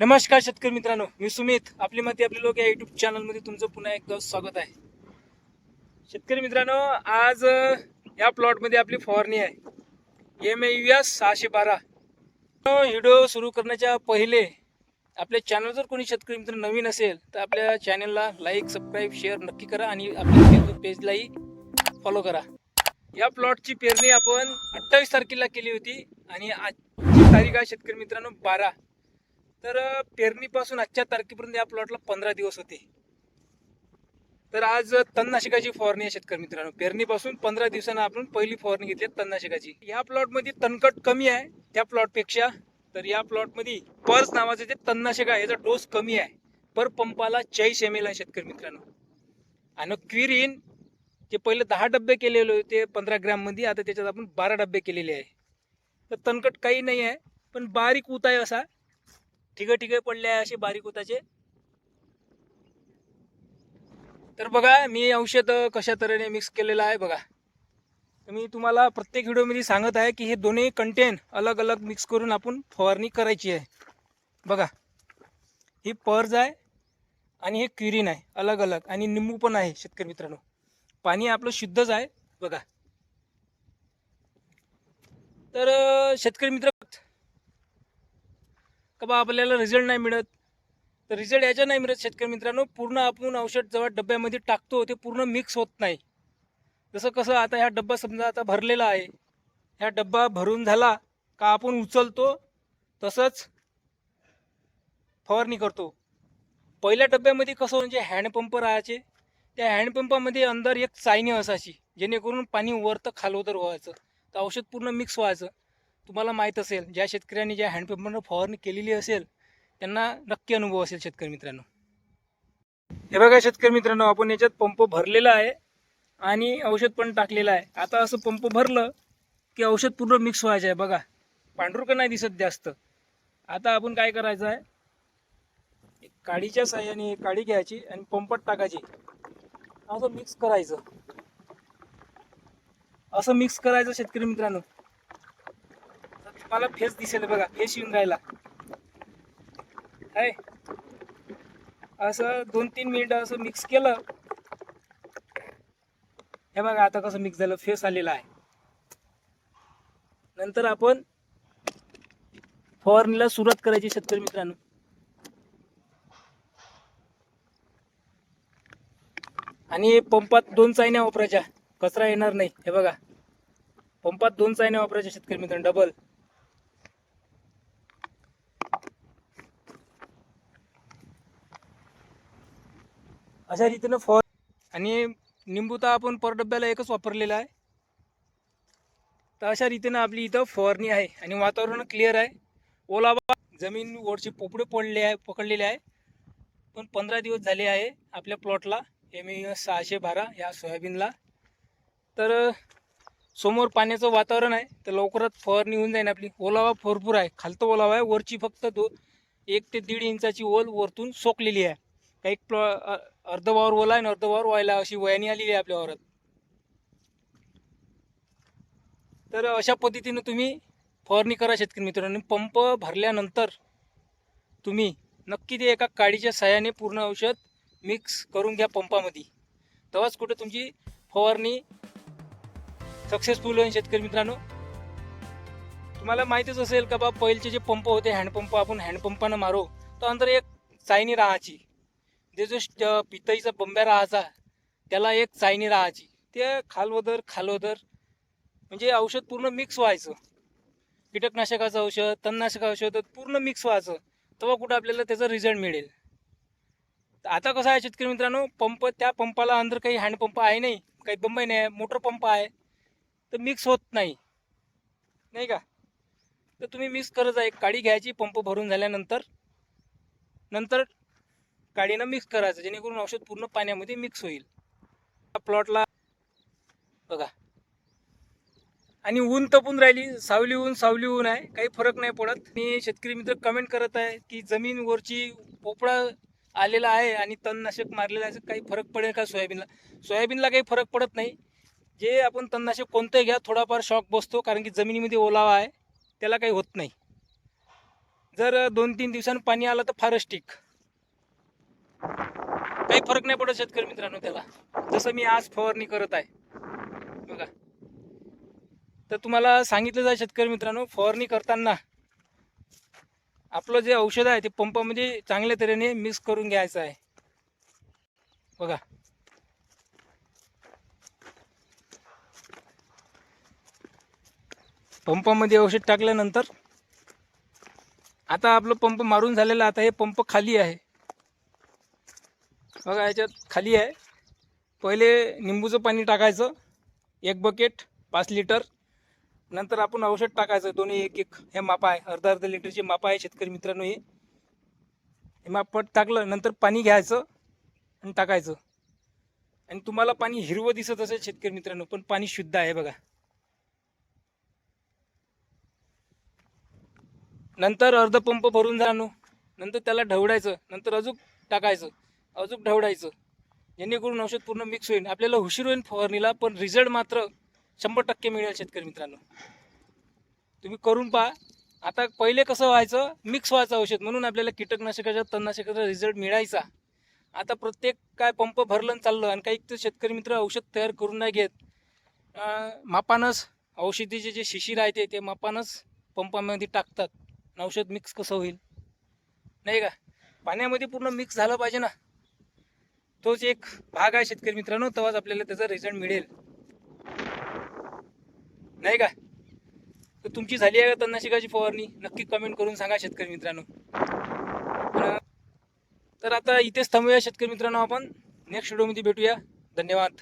नमस्कार शेतकरी मित्रांनो मी सुमित. आपली माती आपले लोक या युट्यूब चॅनलमध्ये तुमचं पुन्हा एकदा स्वागत आहे. शेतकरी मित्रांनो आज या प्लॉटमध्ये आपली फवारणी आहे. एम ए यू एस सहाशे बारा. व्हिडिओ सुरू करण्याच्या पहिले आपल्या चॅनल जर कोणी शेतकरी मित्र नवीन असेल तर आपल्या चॅनलला लाईक सबस्क्राईब शेअर नक्की करा आणि आपल्या फेसबुक पेजलाही फॉलो करा. या प्लॉटची पेरणी आपण अठ्ठावीस तारखेला केली होती आणि आजची तारीख आहे शेतकरी मित्रांनो बारा. तर पेरणीपासून आजच्या तारखेपर्यंत या प्लॉटला पंधरा दिवस होते. तर आज तणनाशकाची फवारणी आहे शेतकरी मित्रांनो. पेरणीपासून पंधरा दिवसांना आपण पहिली फवारणी घेतली तणनाशकाची. या प्लॉटमध्ये तणकट कमी आहे त्या प्लॉटपेक्षा तर या प्लॉटमध्ये पर्स नावाचं जे तणनाशक आहे याचा डोस कमी आहे. पर पंपाला चाळीस एम एल आहे शेतकरी मित्रांनो. आणि क्विरिन जे पहिले दहा डब्बे केलेले होते पंधरा ग्रॅममध्ये आता त्याच्यात आपण बारा डब्बे केलेले आहे. तर तणकट काही नाही आहे पण बारीक उताय आहे असा. ठिक ठिक पडले आहे असे बारीक उताचे तर बघा मी औषध कशा तऱ्हेने मिक्स केलेलं आहे बघा. मी तुम्हाला प्रत्येक व्हिडिओमध्ये सांगत आहे की हे दोन्ही कंटेन अलग अलग मिक्स करून आपण फवारणी करायची आहे. बघा ही पर्ज आहे आणि हे क्युरीन आहे अलग अलग आणि निंबू पण आहे शेतकरी मित्रांनो. पाणी आपलं शुद्धच आहे बघा. तर शेतकरी मित्र का बा आपल्याला रिझल्ट नाही मिळत? तर रिझल्ट याच्या नाही मिळत शेतकरी मित्रांनो. पूर्ण आपण औषध जेव्हा डब्यामध्ये टाकतो ते पूर्ण मिक्स होत नाही. जसं कसं आता ह्या डब्बा समजा आता भरलेला आहे. ह्या डब्बा भरून झाला का आपण उचलतो तसंच फवारणी करतो. पहिल्या डब्यामध्ये कसं म्हणजे हँडपंप राहायचे त्या हँडपंपामध्ये अंदर एक चायनी असायची जेणेकरून पाणी वर तर खालवतर व्हायचं तर औषध पूर्ण मिक्स व्हायचं. तुम्हाला माहीत असेल ज्या शेतकऱ्यांनी ज्या हँडपंपनं फवारणी केलेली असेल त्यांना नक्की अनुभव असेल शेतकरी मित्रांनो. हे बघा शेतकरी मित्रांनो आपण याच्यात पंप भरलेला आहे आणि औषध पण टाकलेलं आहे. आता असं पंप भरलं की औषध पूर्ण मिक्स व्हायचं आहे. बघा पांढरुकं नाही दिसत जास्त? आता आपण काय करायचं आहे? एक काडीच्या साह्याने एक काडी घ्यायची आणि पंपात टाकायची. असं मिक्स करायचं. असं मिक्स करायचं शेतकरी मित्रांनो. मला फेस दिसेल बघा फेस येऊन राहिला. आहे असं दोन तीन मिनिटं असं मिक्स केलं. हे बघा आता कसं मिक्स झालं फेस आलेला आहे. नंतर आपण फवारणीला सुरुवात करायची शेतकरी मित्रांनो. आणि पंपात दोन चायण्या वापरायच्या. कचरा येणार नाही हे बघा. पंपात दोन चायण्या वापरायच्या शेतकरी मित्रांनो डबल अशा रीतीनं फॉर आणि निंबू तर आपण पर डब्याला एकच वापरलेला आहे. तर अशा रीतीनं आपली इथं फवारणी आहे आणि वातावरण क्लिअर आहे. ओलावा जमीन वरचे पोपडे पडले आहे पकडलेले आहे. पण पंधरा दिवस झाले आहे आपल्या प्लॉटला एम ए सहाशे बारा या सोयाबीनला. तर समोर पाण्याचं वातावरण आहे तर लवकरात फवारणी होऊन जाईल आपली. ओलावा भरपूर आहे खालतं ओलावा आहे. वरची फक्त दो एक ते दीड इंचाची ओल वरतून सोकलेली आहे. काही प्लॉ अर्धवावर अर्ध वावर ओला आहे आणि अर्ध वावर व्हायला अशी वयानी आलेली आहे आपल्या वावरात. तर अशा पद्धतीनं तुम्ही फवारणी करा शेतकरी मित्रांनो. पंप भरल्यानंतर तुम्ही नक्की ते एका काडीच्या सहाय्याने पूर्ण औषध मिक्स करून घ्या पंपामध्ये. तेव्हाच कुठं तुमची फवारणी सक्सेसफुल होईल शेतकरी मित्रांनो. तुम्हाला माहितीच असेल का बा पहिलेचे जे पंप होते हँडपंप आपण हँडपंपानं मारो तर अंदर एक चायनी राहायची. जे जो स्ट- बंब्या राहायचा त्याला एक चायनी राहायची. ते खालवदर खालवदर म्हणजे औषध पूर्ण मिक्स व्हायचं. कीटकनाशकाचं औषध तणनाशक औषध पूर्ण मिक्स व्हायचं. तेव्हा कुठं आपल्याला त्याचा रिझल्ट मिळेल. तर आता कसं आहे शेतकरी मित्रांनो पंप त्या पंपाला अंदर काही हँडपंप आहे नाही काही बंबई नाही आहे मोटर पंप आहे तर मिक्स होत नाही. नाही का? तर तुम्ही मिक्स करत जा एक काडी घ्यायची पंप भरून झाल्यानंतर नंतर काडीनं मिक्स करायचं जेणेकरून औषध पूर्ण पाण्यामध्ये मिक्स होईल. प्लॉटला बघा. आणि ऊन तपून राहिली सावली ऊन सावली ऊन आहे काही फरक नाही पडत. आणि शेतकरी मित्र कमेंट करत आहे की जमीन वरची पोपळा आलेला आहे आणि तणनाशक मारलेलं आहे काही फरक पडेल का सोयाबीनला? सोयाबीनला काही फरक पडत नाही. जे आपण तणनाशक कोणतंही घ्या थोडाफार शॉक बसतो कारण की जमिनीमध्ये ओलावा आहे त्याला काही होत नाही. जर दोन तीन दिवसांनी पाणी आलं तर फारच ठीक. काही फरक नाही पडत शेतकरी मित्रांनो त्याला. जसं मी आज फवारणी करत आहे. बघा. तर तुम्हाला सांगितलं जाईल शेतकरी मित्रांनो फवारणी करताना आपलं जे औषध आहे ते पंपामध्ये चांगल्या तऱ्हेने मिक्स करून घ्यायचं आहे. बघा. पंपामध्ये औषध टाकल्यानंतर आता आपलं पंप मारून झालेलं आता हे पंप खाली आहे. बघा याच्यात खाली आहे. पहिले निंबूचं पाणी टाकायचं एक बकेट पाच लिटर नंतर आपण औषध टाकायचं दोन्ही एक एक. हे मापा आहे अर्धा अर्धा लिटरचे मापा आहे शेतकरी मित्रांनो हे. हे मापट टाकलं नंतर पाणी घ्यायचं आणि टाकायचं. आणि तुम्हाला पाणी हिरवं दिसत असेल शेतकरी मित्रांनो पण पाणी शुद्ध आहे बघा. नंतर अर्ध पंप भरून जाणू नंतर त्याला ढवडायचं नंतर अजून टाकायचं. अजून ढवडायचं जेणेकरून औषध पूर्ण मिक्स होईल. आपल्याला हुशीर होईल फवारणीला पण रिझल्ट मात्र शंभर टक्के मिळेल शेतकरी मित्रांनो. तुम्ही करून पहा. आता पहिले कसं व्हायचं? मिक्स व्हायचं औषध. म्हणून आपल्याला कीटकनाशकाच्या तणनाशकाचा रिझल्ट मिळायचा. आता प्रत्येक काय पंप भरलं आणि चाललं आणि काही तर शेतकरी मित्र औषध तयार करून नाही घेत. मापानच औषधीचे जे शिशी आहे ते मापानच पंपामध्ये टाकतात. औषध मिक्स कसं होईल? नाही का? पाण्यामध्ये पूर्ण मिक्स झालं पाहिजे ना? तोच एक भाग आहे शेतकरी मित्रांनो. तेव्हाच आपल्याला त्याचा रिझल्ट मिळेल. नाही का? तर तुमची झाली आहे का तन्नाशिकाची फवारणी? नक्की कमेंट करून सांगा शेतकरी मित्रांनो. तर आता इथेच थांबूया शेतकरी मित्रांनो आपण. नेक्स्ट व्हिडिओमध्ये भेटूया. धन्यवाद.